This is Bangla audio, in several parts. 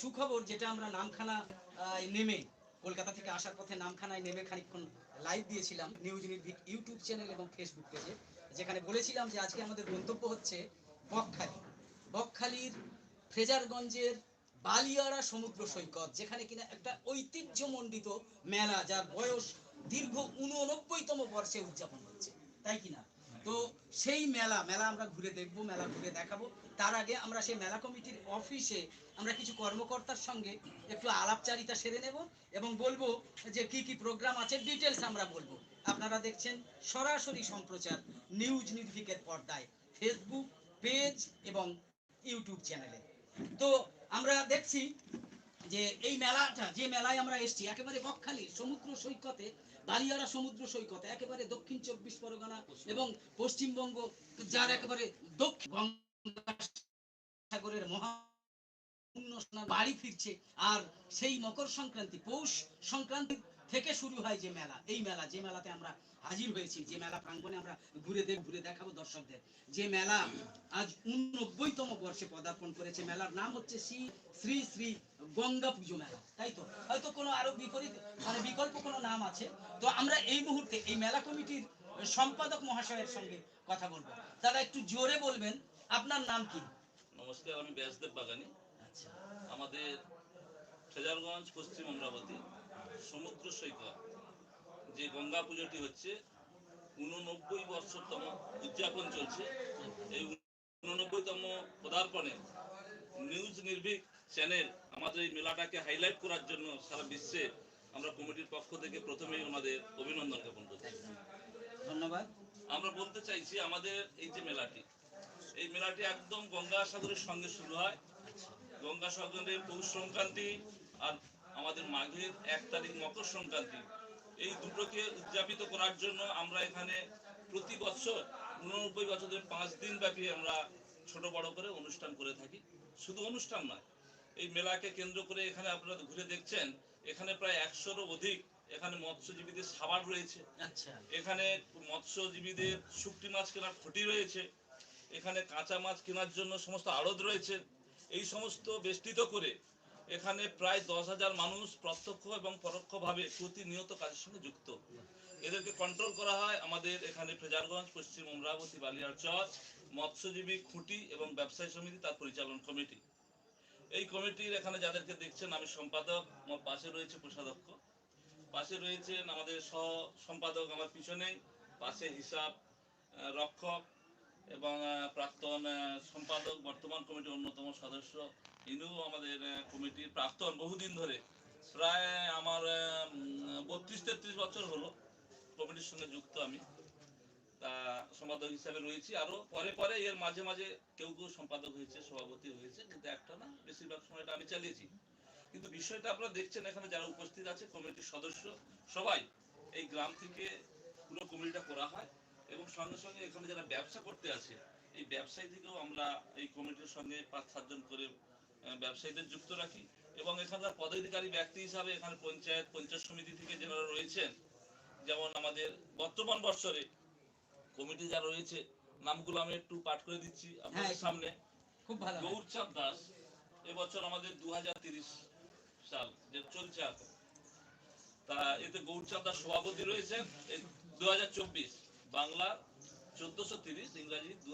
সুখবর যেটা আমরা নামখানা নেমে, কলকাতা থেকে আসার পথে নামখানায় নেমে খানিকক্ষণ লাইভ দিয়েছিলাম নিউজ ইউটিউব চ্যানেল এবং ফেসবুক পেজে যেখানে বলেছিলাম যে আজকে আমাদের গন্তব্য হচ্ছে বকখালি। বকখালির ফ্রেজারগঞ্জের বালিয়াড়া সমুদ্র সৈকত, যেখানে কিনা একটা ঐতিহ্যমণ্ডিত মেলা যার বয়স দীর্ঘ উননব্বইতম বর্ষে উদযাপন হচ্ছে। তাই কিনা? তো সেই মেলা মেলা আমরা ঘুরে দেখব, মেলা ঘুরে দেখাবো। তার আগে আমরা সেই মেলা কমিটির অফিসে আমরা কিছু কর্মকর্তার সঙ্গে একটু আলাপচারিতা সেরে নেব এবং বলব যে কি কি প্রোগ্রাম আছে ডিটেলস আমরা বলব। আপনারা দেখছেন সরাসরি সম্প্রচার নিউজ নির্ভিকের পর্দায়, ফেসবুক পেজ এবং ইউটিউব চ্যানেলে। তো আমরা দেখছি যে এই মেলাটা, যে মেলায় আমরা এসেছি, একেবারে বকখালি, সমুদ্র সৈকতে, বালিয়াড়া সমুদ্র সৈকতে, একেবারে দক্ষিণ চব্বিশ পরগনা এবং পশ্চিমবঙ্গ, যার একেবারে দক্ষিণ গঙ্গাসাগরের মহা বাড়ি ফিরছে, আর সেই মকর সংক্রান্তি, পৌষ সংক্রান্তি থেকে শুরু হয় যে মেলা। এই মেলা, যে মেলাতে আমরা হাজির হয়েছি, যে মেলা প্রাঙ্গণে আমরা ঘুরে দেখ ঘুরে দেখাবো দর্শকদের। যে মেলা আজ উননব্বইতম বর্ষে পদার্পণ করেছে, মেলার নাম হচ্ছে শ্রী শ্রী শ্রী গঙ্গা পুজো মেলা, তাই তো? হয়তো কোনো আরও বিপরীত মানে বিকল্প কোনো নাম আছে? তো আমরা এই মুহূর্তে এই মেলা কমিটির সম্পাদক মহাশয়ের সঙ্গে কথা বলব। তারা একটু জোরে বলবেন আপনার নাম কি? নমস্কার আমি ব্যাসদেব বাগানি। আচ্ছা। আমাদের ফেজারগঞ্জ পশ্চিম অমরাবতী সমুদ্র সৈকত যে গঙ্গা পুজোটি হচ্ছে উননব্বই বর্ষতম উদযাপন চলছে। এই উননব্বইতম পদার্পণে নিউজ নির্ভীক চ্যানেল আমাদের এই মেলাটাকে হাইলাইট করার জন্য সারা বিশ্বে আমরা কমিটির পক্ষ থেকে প্রথমেই ওনাদের অভিনন্দন জ্ঞাপন করছি। ধন্যবাদ। আমরা বলতে চাইছি আমাদের এই যে মেলাটি এই মেলাটি একদম গঙ্গাসাগরের সঙ্গে শুরু হয়। গঙ্গাসাগরের পৌষ সংক্রান্তি আর আমাদের মাঘের এক তারিখ মকর সংক্রান্তি। এই দুটোকে উদযাপিত করার জন্য আমরা এখানে প্রতি বছর উননব্বই বছরের পাঁচ দিন ব্যাপী আমরা ছোট বড় করে অনুষ্ঠান করে থাকি। শুধু অনুষ্ঠান নয় এই মেলাকে কেন্দ্র করে এখানে আপনারা ঘুরে দেখছেন এখানে প্রায় একশোরও অধিক এখানে মৎস্যজীবীদের সাবার রয়েছে। আচ্ছা। এখানে মৎস্যজীবীদের শুকটি মাছ কেনার খুঁটি রয়েছে। এখানে কাঁচা মাছ কেনার জন্য সমস্ত আড়ত রয়েছে। এই সমস্ত বেষ্টিত করে এখানে প্রায় দশ হাজার মানুষ প্রত্যক্ষ এবং পরোক্ষভাবে প্রতিনিয়ত কাজের সঙ্গে যুক্ত। এদেরকে কন্ট্রোল করা হয় আমাদের এখানে ফ্রেজারগঞ্জ পশ্চিম অমরাবতী, বালিয়ার চর, মৎস্যজীবী, খুঁটি এবং ব্যবসায়ী সমিতি, তার পরিচালন কমিটি। এই কমিটির এখানে যাদেরকে দেখছেন, আমি সম্পাদক, আমার পাশে রয়েছে কোষাধ্যক্ষ। পাশে রয়েছেন আমাদের সহ সম্পাদক আমার পিছনেই, পাশে হিসাব রক্ষক এবং প্রাক্তন সম্পাদক, বর্তমান কমিটির অন্যতম সদস্য ইনিও আমাদের কমিটির প্রাক্তন বহুদিন ধরে। প্রায় আমার বত্রিশ তেত্রিশ বছর হলো কমিটির সঙ্গে যুক্ত আমি। তা সম্পাদক হিসাবে রয়েছি। আরও পরে পরে এর মাঝে মাঝে কেউ কেউ সম্পাদক হয়েছে, সভাপতি হয়েছে, কিন্তু একটা না, বেশিরভাগ সময়টা আমি চালিয়েছি। কিন্তু বিষয়টা আপনারা দেখছেন এখানে যারা উপস্থিত আছে, কমিটির সদস্য সবাই এই গ্রাম থেকে পুরো কমিটিটা করা হয়। এবং সঙ্গে সঙ্গে এখানে যারা ব্যবসা করতে আছে এই ব্যবসায়ী থেকেও আমরা এই কমিটির সঙ্গে পাঁচ সাতজন করে ব্যবসায়ীদের যুক্ত রাখি এবং এখানকার পদাধিকারী ব্যক্তি হিসাবে এখানে পঞ্চায়েত পঞ্চায়েত সমিতি থেকে যারা রয়েছেন যেমন আমাদের বর্তমান বৎসরে কমিটি যারা রয়েছে নামগুলো আমি একটু পাঠ করে দিচ্ছি আপনাদের সামনে। খুব ভালো হয়। গৌরচাঁদ দাস এবছর আমাদের দু সাল যে চলছে এখন। তা এতে গৌরচাঁদ দাস সভাপতি রয়েছেন দু হাজার চব্বিশ। বাংলা চোদ্দশো তিরিশ, ইংরাজি দু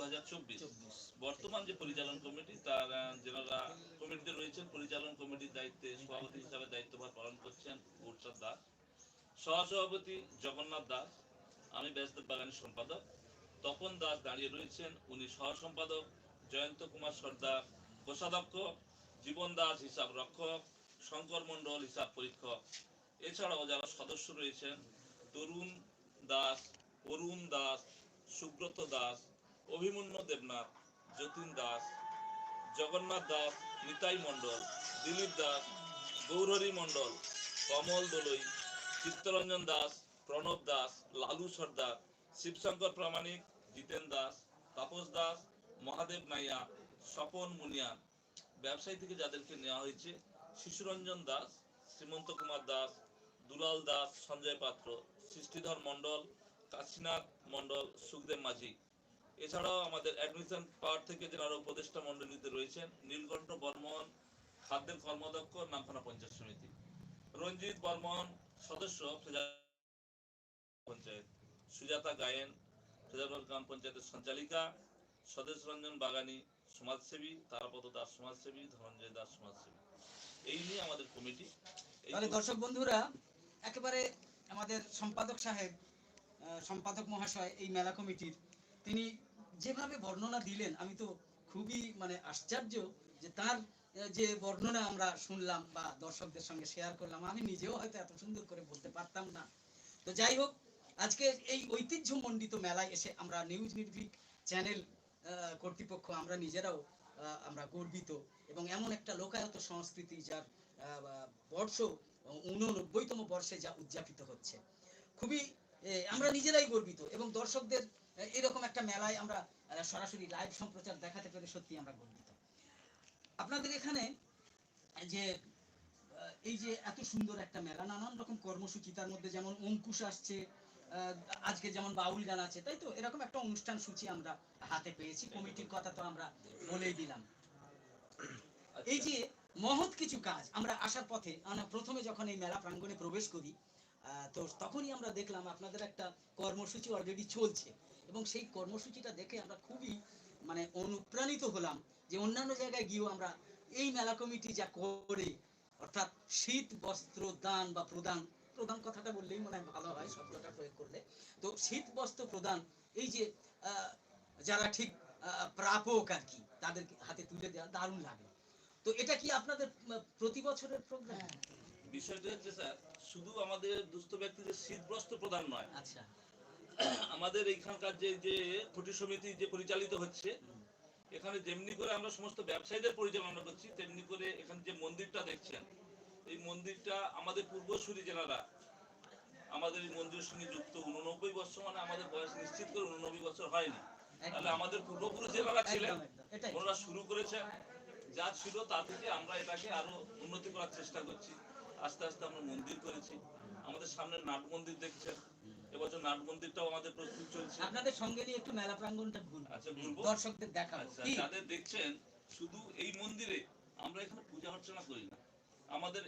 বর্তমান যে পরিচালন কমিটি, তার যেনারা কমিটিতে রয়েছেন, পরিচালন কমিটির দায়িত্বে সভাপতি হিসাবে দায়িত্বভার পালন করছেন গৌরচাঁদ দাস। সহসভাপতি জগন্নাথ দাস, আমি ব্যাসদেব বাগানের সম্পাদক। তপন দাস দাঁড়িয়ে রয়েছেন, উনি সহ সম্পাদক জয়ন্ত কুমার সর্দার, কোষাধ্যক্ষ। জীবন দাস হিসাব রক্ষক। শঙ্কর মণ্ডল হিসাব পরীক্ষক। এছাড়াও যারা সদস্য রয়েছেন, তরুণ দাস অরুণ দাস, সুব্রত দাস, অভিমন্যু দেবনাথ, যতীন দাস, জগন্নাথ দাস, নিতাই মণ্ডল, দিলীপ দাস, গৌরহরি মণ্ডল, কমল দলই, চিত্তরঞ্জন দাস, প্রণব দাস, লালু সর্দার, শিবশঙ্কর প্রামাণিক, জিতেন দাস, তাপস দাস, মহাদেব নাইয়া, স্বপন মুনিয়া। ব্যবসায়ী থেকে যাদেরকে নেওয়া হয়েছে, শিশুরঞ্জন দাস, শ্রীমন্ত কুমার দাস, দুলাল দাস, সঞ্জয় পাত্র, সৃষ্টিধর মণ্ডল কাশীনাথ মণ্ডল সুখদেব মাঝি। এছাড়াও আমাদের অ্যাডমিশন পাওয়ার থেকে যারা উপদেষ্টা মণ্ডলীতে রয়েছেন, নীলকণ্ঠ বর্মন, খাদ্যের কর্মদক্ষ নামখানা পঞ্চায়েত সমিতি। রঞ্জিত বর্মন, সদস্য পঞ্চায়েত। সুজাতা গায়েন, ফেজাবাদ গ্রাম পঞ্চায়েতের সঞ্চালিকা। স্বদেশ রঞ্জন বাগানি, সমাজসেবী, তারাপদ দাস সমাজসেবী, ধনঞ্জয় দাস সমাজসেবী। এই নিয়ে আমাদের কমিটি তাহলে দর্শক বন্ধুরা, একেবারে আমাদের সম্পাদক সাহেব সম্পাদক মহাশয় এই মেলা কমিটির, তিনি যেভাবে বর্ণনা দিলেন, আমি তো খুবই মানে আশ্চর্য যে তার যে বর্ণনা আমরা শুনলাম বা দর্শকদের সঙ্গে শেয়ার করলাম, আমি নিজেও হয়তো এত সুন্দর করে বলতে পারতাম না। তো যাই হোক, আজকে এই ঐতিহ্যমণ্ডিত মেলায় এসে আমরা নিউজ নির্ভিক চ্যানেল কর্তৃপক্ষ আমরা নিজেরাও আমরা গর্বিত এবং এমন একটা লোকায়ত সংস্কৃতি যার বর্ষ উননব্বইতম বর্ষে যা উদযাপিত হচ্ছে। খুবই আমরা নিজেরাই গর্বিত এবং দর্শকদের এরকম একটা মেলায় আমরা সরাসরি লাইভ সম্প্রচার দেখাতে পেরে সত্যি আমরা গর্বিত। আপনাদের এখানে যে এই যে এত সুন্দর একটা মেলা, নানান রকম কর্মসূচি, তার মধ্যে যেমন অঙ্কুশ আসছে আজকে যেমন বাউল গান আছে, তাই তো? এরকম একটা অনুষ্ঠান সূচি আমরা হাতে পেয়েছি, কমিটির কথা তো আমরা বলেই দিলাম। এই যে মহৎ কিছু কাজ, আমরা আসার পথে, আমরা প্রথমে যখন এই মেলা প্রাঙ্গণে প্রবেশ করি তো তখনই আমরা দেখলাম আপনাদের একটা কর্মসূচি অলরেডি চলছে। এবং সেই কর্মসূচিটা দেখে আমরা খুবই মানে অনুপ্রাণিত হলাম যে অন্যান্য জায়গায় গিয়েও আমরা এই মেলা কমিটি যা করে, অর্থাৎ শীত, বস্ত্র, দান বা প্রদান প্রদান কথাটা বললেই মনে হয় ভালো হয়, শব্দটা প্রয়োগ করলে। তো শীত, বস্ত্র, প্রদান, এই যে যারা ঠিক প্রাপক আর কি তাদের হাতে তুলে দেওয়া দারুণ লাগে। তো এটা কি আপনাদের, প্রতি বছরের প্রোগ্রাম বিষয়টা হচ্ছে স্যার শুধু আমাদের দুস্থ ব্যক্তিদের শীতবস্ত্র প্রদান নয় আচ্ছা। আমাদের এইখানকার যে যে খুঁটি সমিতি যে পরিচালিত হচ্ছে এখানে যেমনি করে আমরা সমস্ত ব্যবসায়ীদের পরিচালনা করছি তেমনি করে এখানে যে মন্দিরটা দেখছেন এই মন্দিরটা আমাদের পূর্বসূরি যেনারা আমাদের এই মন্দিরের সঙ্গে যুক্ত উননব্বই বছর মানে আমাদের বয়স নিশ্চিত করে উননব্বই বছর হয়নি। তাহলে আমাদের পূর্বপুরুষ যেনারা ছিলেন ওনারা শুরু করেছেন যা ছিল তা থেকে আমরা এটাকে আরও উন্নতি করার চেষ্টা করছি। আস্তে আস্তে আমরা মন্দির করেছি। আমাদের সামনে নাট মন্দির দেখছেন। এবছর নাট মন্দিরটাও আমাদের প্রস্তুত চলছে। আপনাদের সঙ্গে নিয়ে একটু মেলা প্রাঙ্গণটা ঘুরবো। আচ্ছা ঘুরবো। দর্শকদের দেখাবো। আচ্ছা যাদের দেখছেন শুধু এই মন্দিরে আমরা এখানে পূজা অর্চনা করি না। আমাদের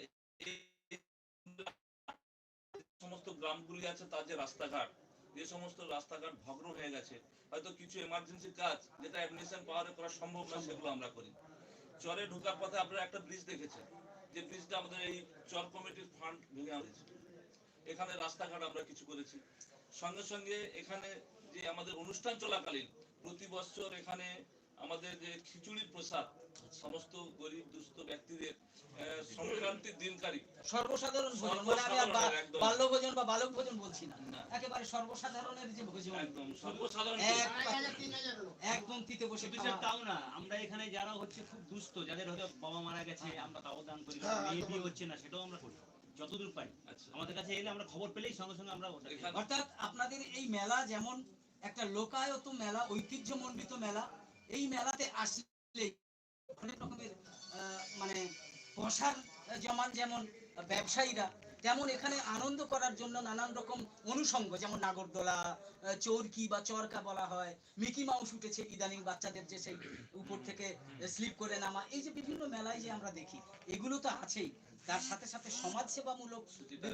সমস্ত গ্রামগুলি আছে তার যে রাস্তাঘাট যে সমস্ত রাস্তাঘাট ভগ্ন হয়ে গেছে। হয়তো কিছু এমার্জেন্সি কাজ যেটা অ্যাডমিশন পাওয়ারে করা সম্ভব না সেগুলো আমরা করি। চরে ঢোকার পথে আপনারা একটা ব্রিজ দেখেছেন। যে ব্রিজটা আমাদের এই চর কমিটির ফান্ড ভেঙে আনেছে। এখানে রাস্তাঘাট আমরা কিছু করেছি। সঙ্গে সঙ্গে এখানে যে আমাদের অনুষ্ঠান চলাকালীন প্রতি বছর এখানে আমাদের যে খিচুড়ির প্রসাদ সমস্ত গরিব দুস্থ ব্যক্তিদের সংক্রান্তির দিনকারী। সর্বসাধারণ ভোজন। মানে বা- বাল্য ভোজন বা বালক ভোজন বলছি না। একেবারে সর্বসাধারণের যে ভোজন। একদম সর্বসাধারণ বসে তাও না। আমরা এখানে যারা হচ্ছে খুব দুস্থ যাদের হয়তো বাবা মারা গেছে আমরা তাও দান করি মেয়ে বিয়ে হচ্ছে না সেটাও আমরা করি যতদূর পারি। আচ্ছা। আমাদের কাছে এলে আমরা খবর পেলেই সঙ্গে সঙ্গে আমরা অর্থাৎ আপনাদের এই মেলা যেমন একটা লোকায়ত মেলা ঐতিহ্যমণ্ডিত মেলা এই মেলাতে আসলে অনেক রকমের মানে পশার যেমন যেমন ব্যবসায়ীরা, তেমন এখানে আনন্দ করার জন্য নানান রকম অনুষঙ্গ, যেমন নাগরদোলা চরকি বা চরকা বলা হয়। মিকি মাউস উঠেছে ইদানিং বাচ্চাদের যে সেই উপর থেকে স্লিপ করে নামা। এই যে বিভিন্ন মেলায় যে আমরা দেখি, এগুলো তো আছেই। তার সাথে সাথে সমাজসেবামূলক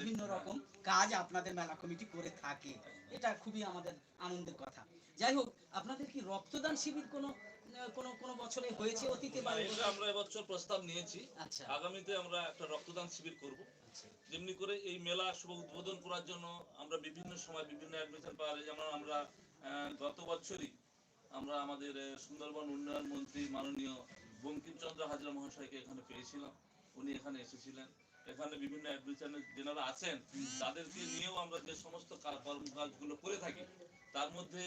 বিভিন্ন রকম কাজ আপনাদের মেলা কমিটি করে থাকে। এটা খুবই আমাদের আনন্দের কথা। যাই হোক, আপনাদের কি রক্তদান শিবির কোনো কোনো কোনো বছরে হয়েছে অতীতে আমরা এবছর প্রস্তাব নিয়েছি। আচ্ছা। আগামীতে আমরা একটা রক্তদান শিবির করব। আচ্ছা। যেমনি করে এই মেলা শুভ উদ্বোধন করার জন্য আমরা বিভিন্ন সময় বিভিন্ন অ্যাডমিশন পাওয়া যেমন আমরা গত বছরই আমরা আমাদের সুন্দরবন উন্নয়ন মন্ত্রী মাননীয় বঙ্কিমচন্দ্র হাজরা মহাশয়কে এখানে পেয়েছিলাম। উনি এখানে এসেছিলেন। এখানে বিভিন্ন অ্যাডমিশনের যেনারা আছেন তাদেরকে নিয়েও আমরা যে সমস্ত কর্মকাজগুলো করে থাকি তার মধ্যে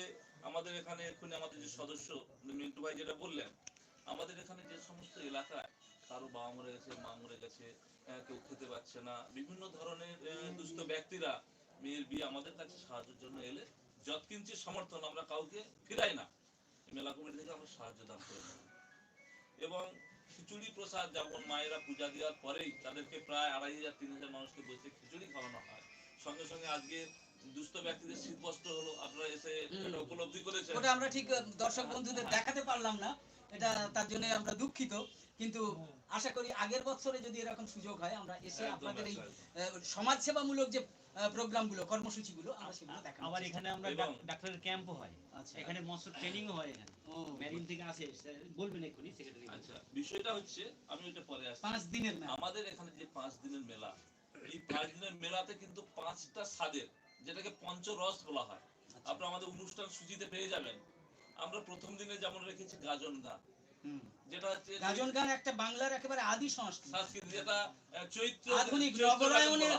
আমাদের এখানে এক্ষুনি আমাদের যে সদস্য মিন্টু ভাই যেটা বললেন, আমাদের এখানে যে সমস্ত এলাকায় কারও বাবা মরে গেছে, মা মরে গেছে কেউ খেতে পাচ্ছে না, বিভিন্ন ধরনের দুস্থ ব্যক্তিরা মেয়ের বিয়ে আমাদের কাছে সাহায্যের জন্য এলে যৎকিঞ্চিত সমর্থন আমরা কাউকে ফিরাই না। মেলা কমিটি থেকে আমরা সাহায্য দান করে এবং খিচুড়ি প্রসাদ যেমন মায়েরা পূজা দেওয়ার পরেই তাদেরকে প্রায় আড়াই হাজার, তিন হাজার মানুষকে বসে খিচুড়ি খাওয়ানো হয়। সঙ্গে সঙ্গে আজকে দুস্থ ব্যক্তিদের শীত বস্ত্র হলো আপনারা এসে এটা উপলব্ধি করেছেন। ওটা আমরা ঠিক দর্শক বন্ধুদের দেখাতে পারলাম না এটা তার জন্য আমরা দুঃখিত। কিন্তু আশা করি আগের বছরে যদি এরকম সুযোগ হয় আমরা এসে আপনাদের এই সমাজসেবামূলক যে প্রোগ্রামগুলো কর্মসূচিগুলো আমরা সেগুলো দেখাবো আবার এখানে আমরা ডাক্তারের ক্যাম্পও হয়। আচ্ছা। এখানে মৎস্য ট্রেনিংও হয় এখানে। মেরিন থেকে আসে বলবেন এক্ষুনি সেক্রেটারি আচ্ছা বিষয়টা হচ্ছে আমি এটা পরে আসছি। পাঁচ দিনের মেলা। আমাদের এখানে যে পাঁচ দিনের মেলা এই পাঁচ দিনের মেলাতে কিন্তু পাঁচটা স্বাদের যেটাকে পঞ্চরস বলা হয়। আচ্ছা। আপনারা আমাদের অনুষ্ঠান সূচিতে পেয়ে যাবেন। আমরা প্রথম দিনে যেমন রেখেছি গাজন গান। যেটা হচ্ছে গাজন গান একটা বাংলার একেবারে আদি সংস্কৃতি। সংস্কৃতি যেটা চৈত্র আধুনিক নগরায়নের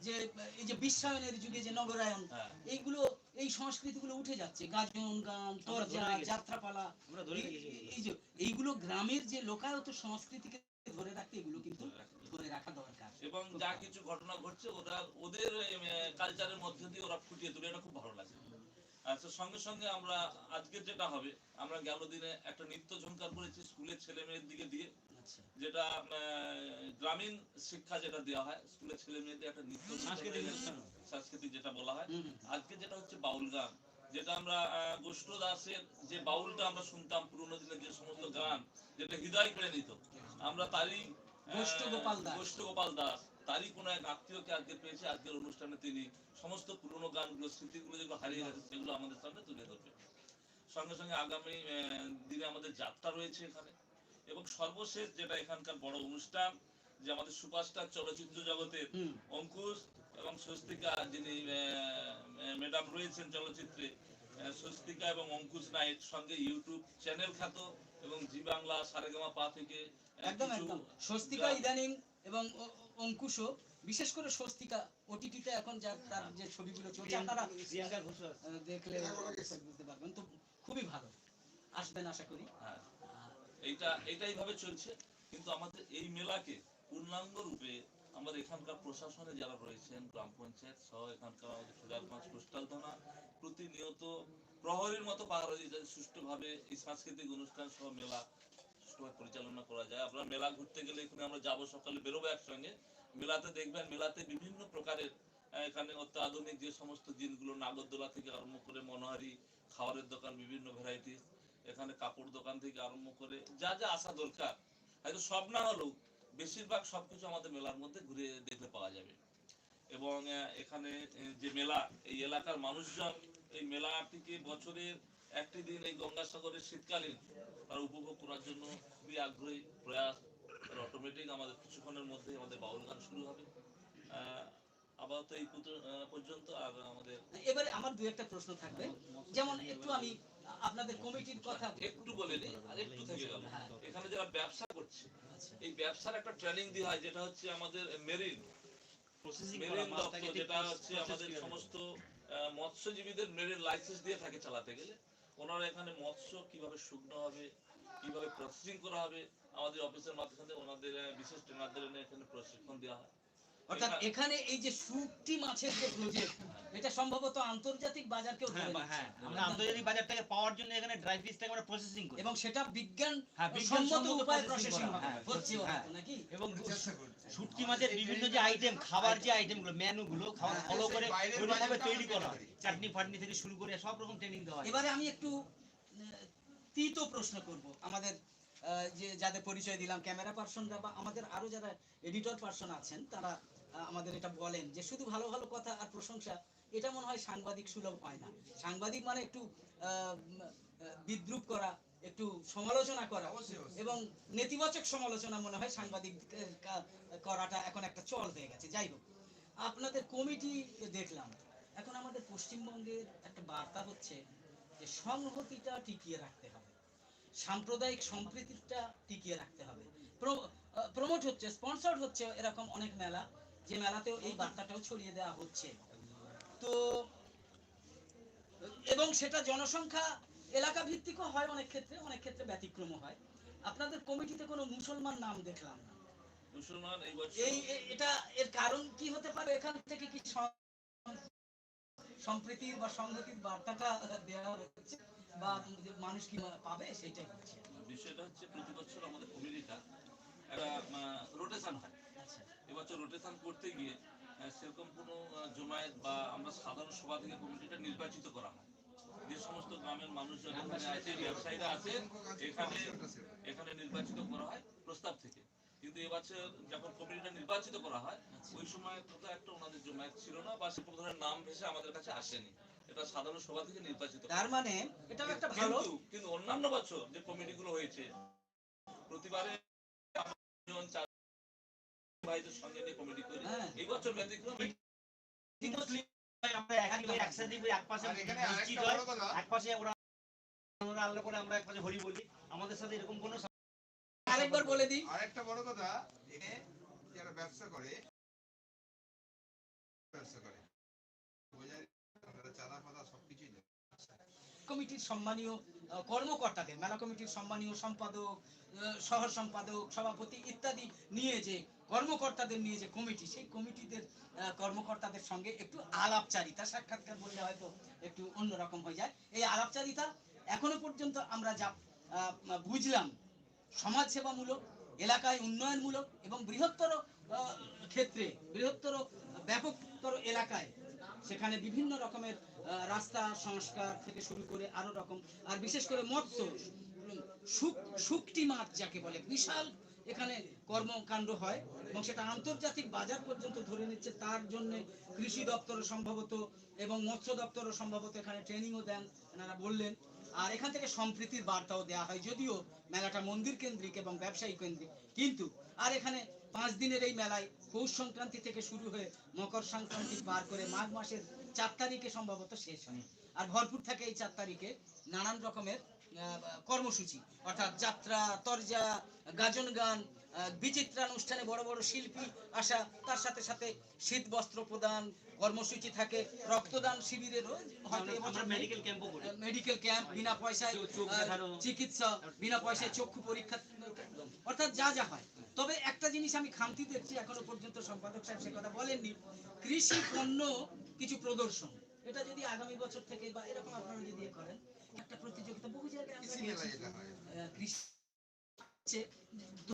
যে এই যে বিশ্বায়নের যুগে যে নগরায়ন হ্যাঁ। এইগুলো এই সংস্কৃতিগুলো উঠে যাচ্ছে। গাজন গান তরজা যাত্রাপালা এই- এই যে এইগুলো গ্রামের যে লোকায়ত সংস্কৃতিকে ধরে রাখতে এগুলো কিন্তু ধরে রাখা দরকার। এবং যা কিছু ঘটনা ঘটছে ওরা ওদের কালচারের মধ্যে দিয়ে ওরা ফুটিয়ে তুলে। এটা খুব ভালো লাগে আচ্ছা সঙ্গে সঙ্গে আমরা আজকে যেটা হবে আমরা গেল দিনে একটা নৃত্য ঝঙ্কার করেছি স্কুলের ছেলে মেয়ের দিকে দিয়ে আচ্ছা। যেটা গ্রামীণ শিক্ষা যেটা দেওয়া হয় স্কুলের ছেলে মেয়েদের একটা নৃত্য সাংস্কৃতিক। সাংস্কৃতিক যেটা বলা হয়। আজকে যেটা হচ্ছে বাউল গান। যেটা আমরা গোষ্ঠ দাসের যে বাউলটা আমরা শুনতাম পুরোনো দিনের যে সমস্ত গান যেটা হৃদয় কেড়ে নিত আমরা তারই গোষ্ঠ গোপাল দাস। গোষ্ঠ গোপাল দাস। তারই কোনো এক আত্মীয়কে আজকে পেয়েছে। আজকের অনুষ্ঠানে তিনি সমস্ত পুরোনো গানগুলো স্মৃতিগুলো যেগুলো হারিয়ে গেছে সেগুলো আমাদের সামনে তুলে ধরবে সঙ্গে সঙ্গে আগামী দিনে আমাদের যাত্রা রয়েছে এখানে। এবং সর্বশেষ যেটা এখানকার বড় অনুষ্ঠান যে আমাদের সুপারস্টার চলচ্চিত্র জগতের অঙ্কুশ এবং স্বস্তিকা যিনি ম্যাডাম রয়েছেন চলচ্চিত্রে স্বস্তিকা এবং অঙ্কুশ নাইট সঙ্গে ইউটিউব চ্যানেল খ্যাত এবং জি বাংলা সারেগামা পা থেকে একদম একদম। স্বস্তিকা ইদানিং এবং অঙ্কুশও বিশেষ করে স্বস্তিকা ওটিটিতে এখন যার তার যে ছবিগুলো চলছে আপনারা দেখলে বুঝতে পারবেন। তো খুবই ভালো। আসবেন আশা করি। হ্যাঁ, এইটা এইটা এইভাবে চলছে। কিন্তু আমাদের এই মেলাকে পূর্ণাঙ্গ রূপে আমাদের এখানকার প্রশাসনে যারা রয়েছেন গ্রাম পঞ্চায়েত সহ এখানকার আমাদের সুজাতগঞ্জ কোস্টাল থানা প্রতিনিয়ত প্রহরীর মতো পাহারা দিয়ে যাতে সুষ্ঠুভাবে এই সাংস্কৃতিক অনুষ্ঠান সহ মেলা সুষ্ঠুভাবে পরিচালনা করা যায়। আমরা মেলা ঘুরতে গেলে এখানে আমরা যাব সকালে, বেরোবো একসঙ্গে। মেলাতে দেখবেন, মেলাতে বিভিন্ন প্রকারের এখানে অত্যাধুনিক যে সমস্ত জিনিসগুলো নাগরদোলা থেকে আরম্ভ করে মনোহারি, খাবারের দোকান, বিভিন্ন ভ্যারাইটিস এখানে কাপড় দোকান থেকে আরম্ভ করে যা যা আসা দরকার। হয়তো সব না হলেও বেশিরভাগ সবকিছু আমাদের মেলার মধ্যে ঘুরে দেখতে পাওয়া যাবে। এবং এখানে যে মেলা, এই এলাকার মানুষজন এই মেলাটিকে বছরের একটি দিন এই গঙ্গাসাগরের শীতকালীন তারা উপভোগ করার জন্য খুবই আগ্রহী প্রয়াস অটোমেটিক আমাদের কিছুক্ষণের মধ্যে আমাদের বাউল গান শুরু হবে। আপাতত এই পর্যন্ত আর আমাদের এবারে আমার দু একটা প্রশ্ন থাকবে। যেমন একটু আমি আপনাদের কমিটির কথা একটু বলে নিই আর একটু থেকে গেল হ্যাঁ। এখানে যারা ব্যবসা করছে আচ্ছা। এই ব্যবসার একটা ট্রেনিং দেওয়া হয় যেটা হচ্ছে আমাদের মেরিন প্রসেসিং মেরিন দপ্তর যেটা হচ্ছে আমাদের সমস্ত মৎস্যজীবীদের মেরিন লাইসেন্স দিয়ে থাকে চালাতে গেলে। ওনারা এখানে মৎস্য কীভাবে শুকনো হবে, কীভাবে প্রসেসিং করা হবে, আমাদের অফিসের মাধ্যমে ওনাদের, বিশেষ ট্রেনারদের এখানে প্রশিক্ষণ দেওয়া হয়। অর্থাৎ এখানে এই যে মাছের যে প্রজেক্ট এটা সম্ভবত আন্তর্জাতিক বাজারকেও হ্যাঁ। হ্যাঁ আমরা আন্তর্জাতিক বাজার থেকে পাওয়ার জন্য এখানে ড্রাই ফিশটাকে আমরা প্রসেসিং করি। এবং সেটা বিজ্ঞান হ্যাঁ, সম্মত উপায়ে প্রসেসিং হচ্ছে হ্যাঁ। নাকি? এবং শুটকি মাছের বিভিন্ন যে আইটেম খাবার যে আইটেমগুলো মেনুগুলো খাবার ফলো করে বাজারটা তৈরি করা। চাটনি ফাটনি থেকে শুরু করে সব রকম ট্রেনিং দেওয়া এবারে আমি একটু আহ, তিত প্রশ্ন করব। আমাদের যে যাদের পরিচয় দিলাম ক্যামেরা পার্সনরা বা আমাদের আরও যারা এডিটর পার্সন আছেন তারা আমাদের এটা বলেন যে শুধু ভালো ভালো কথা আর প্রশংসা এটা মনে হয় সাংবাদিক সুলভ হয় না। সাংবাদিক মানে একটু বিদ্রুপ করা একটু সমালোচনা করা। এবং নেতিবাচক সমালোচনা মনে হয় সাংবাদিক করাটা এখন একটা চল হয়ে গেছে। যাই হোক আপনাদের কমিটি দেখলাম। এখন আমাদের পশ্চিমবঙ্গের একটা বার্তা হচ্ছে যে সংহতিটা টিকিয়ে রাখতে হবে। সাম্প্রদায়িক সম্প্রীতিটা টিকিয়ে রাখতে হবে। প্রমোট হচ্ছে স্পন্সর্ড হচ্ছে এরকম অনেক মেলা। যে মেলাতেও এই বার্তাটাও ছড়িয়ে দেওয়া হচ্ছে। তো এবং সেটা জনসংখ্যা এলাকা ভিত্তিকও হয় অনেক ক্ষেত্রে অনেক ক্ষেত্রে ব্যতিক্রমও হয়। আপনাদের কমিটিতে কোনো মুসলমান নাম দেখলাম না। মুসলমান এই এটা এর কারণ কি হতে পারে? এখান থেকে কি সম- সম্প্রীতির বা সংহতির বার্তাটা দেওয়া হচ্ছে? বা মানুষ কি পাবে সেটাই হচ্ছে। বিষয়টা হচ্ছে প্রতি বছর আমাদের কমিটিটা একটা রোটেশন হয়। আচ্ছা। এবছর রোটেশন করতে গিয়ে সেরকম কোনো জমায়েত বা আমরা সাধারণ সভা থেকে কমিটিটা নির্বাচিত করা হয়। যে সমস্ত গ্রামের মানুষজন এখানে আছে ব্যবসায়ীরা আছেন এখানে এখানে নির্বাচিত করা হয় প্রস্তাব থেকে। কিন্তু এবছর যখন কমিটিটা নির্বাচিত করা হয় ওই সময় কোথাও একটা ওনাদের জমায়েত ছিল না বা সে কোনো ধরনের নাম ভেসে আমাদের কাছে আসেনি। এটা সাধারণ সভা থেকে নির্বাচিত তার মানে এটাও একটা ভালো কিন্তু অন্যান্য বছর যে কমিটিগুলো হয়েছে প্রতিবারে ভাইদের সঙ্গে নিয়ে কমিটি করি। হ্যাঁ। এই বছর ব্যতিক্রম আমরা একই একসাথে এক পাশে আর এখানে মসজিদ আরেকটা বড় কথা। এক পাশে ওরা ওরা আলাদা করে আমরা এক পাশে হরি বলি। আমাদের সাথে এরকম কোনো আরেকবার বলে দিই। আরেকটা বড় কথা এখানে যারা ব্যবসা করে ব্যবসা করে বোঝায় চাঁদা ফাদা সবকিছুই কমিটির সম্মানীয় কর্মকর্তাদের মেলা কমিটির সম্মানীয় সম্পাদক সহ সম্পাদক, সভাপতি ইত্যাদি নিয়ে যে, কর্মকর্তাদের নিয়ে যে কমিটি, সেই কমিটিদের কর্মকর্তাদের সঙ্গে একটু আলাপচারিতা, সাক্ষাৎকার বললে হয়তো একটু অন্যরকম হয়ে যায়। এই আলাপচারিতা এখনও পর্যন্ত আমরা যা বুঝলাম, সমাজসেবামূলক, এলাকায় উন্নয়নমূলক এবং বৃহত্তর ক্ষেত্রে, বৃহত্তর, ব্যাপকতর এলাকায় সেখানে বিভিন্ন রকমের রাস্তা সংস্কার থেকে শুরু করে আরও রকম। আর বিশেষ করে মৎস্য উম, শুক- শুকটি মাছ যাকে বলে বিশাল এখানে কর্মকাণ্ড হয় এবং সেটা আন্তর্জাতিক বাজার পর্যন্ত ধরে নিচ্ছে। তার জন্য কৃষি দপ্তর সম্ভবত এবং মৎস্য দপ্তরও সম্ভবত এখানে ট্রেনিংও দেন এনারা বললেন। আর এখান থেকে সম্প্রীতির বার্তাও দেওয়া হয়। যদিও মেলাটা মন্দির কেন্দ্রিক এবং ব্যবসায়ী কেন্দ্রিক কিন্তু আর এখানে পাঁচ দিনের এই মেলায় পৌষ সংক্রান্তি থেকে শুরু হয়ে মকর সংক্রান্তি পার করে মাঘ মাসের চার তারিখে সম্ভবত শেষ হয়। আর ভরপুর থাকে এই চার তারিখে নানান রকমের কর্মসূচি। অর্থাৎ যাত্রা তরজা গাজন গান বিচিত্রানুষ্ঠানে বড় বড় শিল্পী আসা তার সাথে সাথে শীত বস্ত্র প্রদান কর্মসূচি থাকে রক্তদান শিবিরেরও নেই। মেডিকেল ক্যাম্প বিনা পয়সায়। চিকিৎসা বিনা পয়সায় চক্ষু পরীক্ষা। অর্থাৎ যা যা হয়। তবে একটা জিনিস আমি খামতি দেখছি এখনও পর্যন্ত সম্পাদক সাহেব সে কথা বলেননি। কৃষি পণ্য কিছু প্রদর্শন। এটা যদি আগামী বছর থেকে বা এরকম আপনারা যদি ইয়ে করেন একটা প্রতিযোগিতা বহু জায়গায় আমরা কৃষি